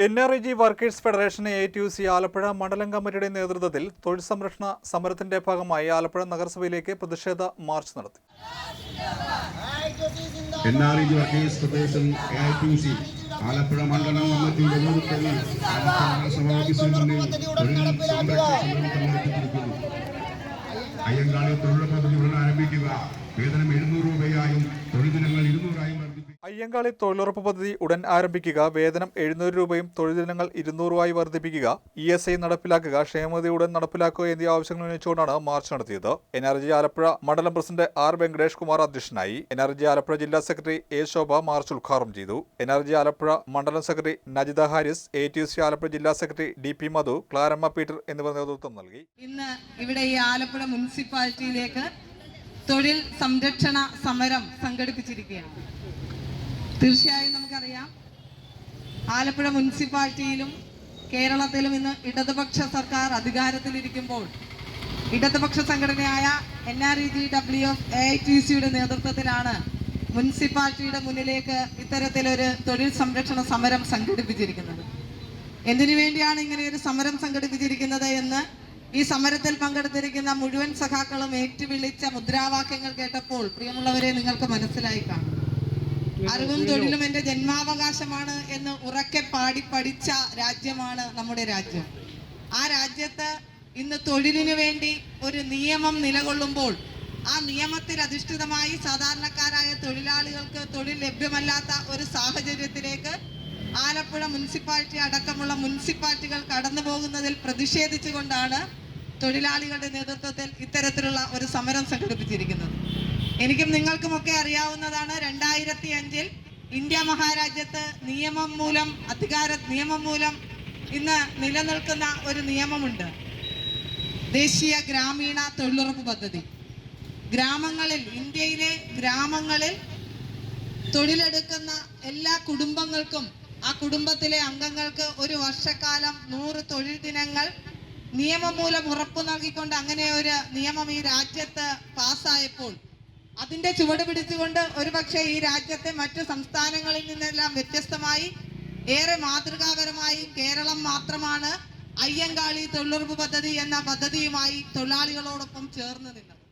N R I G workers federation A T U C Alappuzha മണ്ഡലം കമ്മിറ്റിയുടെ നേതൃത്വത്തിൽ തൊഴിൽ സംരക്ഷണ സമരത്തിന്റെ ഭാഗമായി ആലപ്പുഴ നഗരസഭയിലേക്ക് പ്രതിഷേധ മാർച്ച് നടത്തി. N R E workers federation A I T C Alappuzha മണ്ഡലം കമ്മിറ്റിയുടെ നേതൃത്വത്തിൽ അയ്യങ്കാളി തൊഴിലുറപ്പ് ആരംഭിക്കുക. വേതനം രൂപയായും തൊഴിൽ ദിനങ്ങൾ ഇരുന്നൂറായും വർദ്ധിപ്പിക്കുക അയ്യങ്കാളി തൊഴിലുറപ്പ് പദ്ധതി ഉടൻ ആരംഭിക്കുക വേതനം എഴുന്നൂറ് രൂപയും തൊഴിൽ ദിനങ്ങൾ ഇരുന്നൂറുമായി വർദ്ധിപ്പിക്കുക ഇ എസ് ഐ നടപ്പിലാക്കുക ക്ഷേമനിധി ഉടൻ നടപ്പിലാക്കുക എന്നീ ആവശ്യങ്ങൾ ഉന്നയിച്ചുകൊണ്ടാണ് മാർച്ച് നടത്തിയത്. എൻ ആർ ജി ആലപ്പുഴ മണ്ഡലം പ്രസിഡന്റ് ആർ വെങ്കടേഷ് കുമാർ അധ്യക്ഷനായി എൻ ആർ ജി ആലപ്പുഴ ജില്ലാ സെക്രട്ടറി എ ശോഭ മാർച്ച് ഉദ്ഘാടനം ചെയ്തു. എൻ ആർ ജി ആലപ്പുഴ മണ്ഡലം secretary Najitha Haris A T C Alappuzha ജില്ലാ secretary D P Madhu Claramma Peter എന്നിവർ നേതൃത്വം നൽകി. ഇന്ന് ഇവിടെ ഈ ആലപ്പുഴ മുനിസിപ്പാലിറ്റിയിലേക്ക് തൊഴിൽ സംരക്ഷണ സമരം സംഘടിപ്പിച്ചിരിക്കുകയാണ്. തീർച്ചയായും നമുക്കറിയാം. ആലപ്പുഴ മുനിസിപ്പാലിറ്റിയിലും കേരളത്തിലും ഇന്ന് ഇടതുപക്ഷ സർക്കാർ അധികാരത്തിലിരിക്കുമ്പോൾ ഇടതുപക്ഷ സംഘടനയായ N R E G W F A I T സിയുടെ നേതൃത്വത്തിലാണ് മുനിസിപ്പാലിറ്റിയുടെ മുന്നിലേക്ക് ഇത്തരത്തിലൊരു തൊഴിൽ സംരക്ഷണ സമരം സംഘടിപ്പിച്ചിരിക്കുന്നത്. എന്തിനു വേണ്ടിയാണ് ഇങ്ങനെ ഒരു സമരം സംഘടിപ്പിച്ചിരിക്കുന്നത് എന്ന് ഈ സമരത്തിൽ പങ്കെടുത്തിരിക്കുന്ന മുഴുവൻ സഖാക്കളും ഏറ്റുവിളിച്ച മുദ്രാവാക്യങ്ങൾ കേട്ടപ്പോൾ പ്രിയമുള്ളവരെ നിങ്ങൾക്ക് മനസ്സിലായി കാണും. അറിവും തൊഴിലും എന്റെ ജന്മാവകാശമാണ് എന്ന് ഉറക്കെ പാടി പഠിച്ച രാജ്യമാണ് നമ്മുടെ രാജ്യം. ആ രാജ്യത്ത് ഇന്ന് തൊഴിലിനു വേണ്ടി ഒരു നിയമം നിലകൊള്ളുമ്പോൾ ആ നിയമത്തിൽ അധിഷ്ഠിതമായി സാധാരണക്കാരായ തൊഴിലാളികൾക്ക് തൊഴിൽ ലഭ്യമല്ലാത്ത ഒരു സാഹചര്യത്തിലേക്ക് ആലപ്പുഴ മുനിസിപ്പാലിറ്റി അടക്കമുള്ള മുനിസിപ്പാലിറ്റികൾ കടന്നു പോകുന്നതിൽ പ്രതിഷേധിച്ചുകൊണ്ടാണ് തൊഴിലാളികളുടെ നേതൃത്വത്തിൽ ഇത്തരത്തിലുള്ള ഒരു സമരം സംഘടിപ്പിച്ചിരിക്കുന്നത്. എനിക്കും നിങ്ങൾക്കുമൊക്കെ അറിയാവുന്നതാണ് രണ്ടായിരത്തി അഞ്ചിൽ ഇന്ത്യ മഹാരാജ്യത്ത് നിയമം മൂലം അധികാര നിയമം മൂലം ഇന്ന് നിലനിൽക്കുന്ന ഒരു നിയമമുണ്ട്. ദേശീയ ഗ്രാമീണ തൊഴിലുറപ്പ് പദ്ധതി. ഗ്രാമങ്ങളിൽ ഇന്ത്യയിലെ ഗ്രാമങ്ങളിൽ തൊഴിലെടുക്കുന്ന എല്ലാ കുടുംബങ്ങൾക്കും ആ കുടുംബത്തിലെ അംഗങ്ങൾക്ക് ഒരു വർഷക്കാലം നൂറ് തൊഴിൽ ദിനങ്ങൾ നിയമം മൂലം ഉറപ്പു നൽകിക്കൊണ്ട് അങ്ങനെ ഒരു നിയമം ഈ രാജ്യത്ത് പാസ്സായപ്പോൾ അതിന്റെ ചുവട് പിടിച്ചുകൊണ്ട് ഒരുപക്ഷെ ഈ രാജ്യത്തെ മറ്റു സംസ്ഥാനങ്ങളിൽ നിന്നെല്ലാം വ്യത്യസ്തമായി ഏറെ മാതൃകാപരമായി കേരളം മാത്രമാണ് അയ്യങ്കാളി തൊഴിലുറപ്പ് പദ്ധതി എന്ന പദ്ധതിയുമായി തൊഴിലാളികളോടൊപ്പം ചേർന്ന് നിന്നത്.